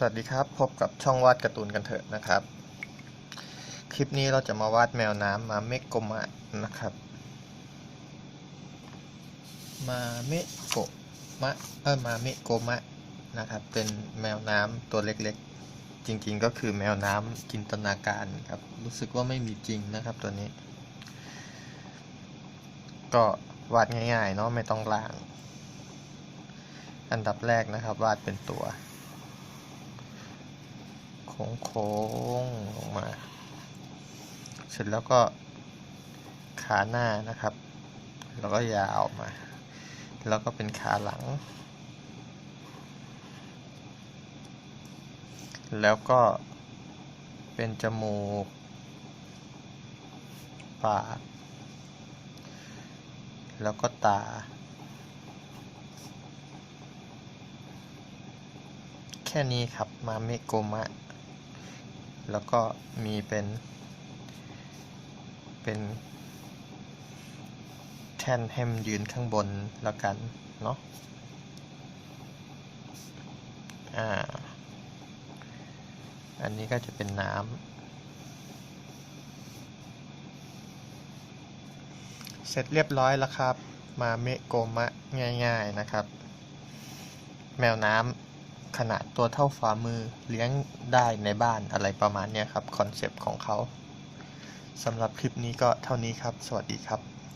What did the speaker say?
สวัสดีครับ พบกับช่องวาดการ์ตูนกันเถอะนะครับ คลิปนี้เราจะมาวาดแมวน้ำมาเมกโกมะนะครับ มาเมโกมะเออมาเมโกมะนะครับ เป็นแมวน้ำตัวเล็กๆ จริงๆก็คือแมวน้ำจินตนาการครับ รู้สึกว่าไม่มีจริงนะครับตัวนี้ ก็วาดง่ายๆเนาะไม่ต้องล่าง อันดับแรกนะครับ วาดเป็นตัว โค้งๆลงมา เสร็จแล้วก็ขาหน้านะครับ แล้วก็ยาวมา แล้วก็เป็นขาหลัง แล้วก็เป็นจมูก ปาก แล้วก็ตา แค่นี้ครับมาเมโกมะ แล้วก็มีเป็น เป็นแท่นให้มันยืนข้างบนแล้วกันเนาะอ่า อันนี้ก็จะเป็นน้ำ เสร็จเรียบร้อยแล้วครับ มาเมโกมะง่ายๆนะครับ แมวน้ำ ขนาดตัวเท่าฝ่ามือเลี้ยงได้ในบ้านอะไรประมาณนี้ครับคอนเซปต์ของเขาสำหรับคลิปนี้ก็เท่านี้ครับ สวัสดีครับ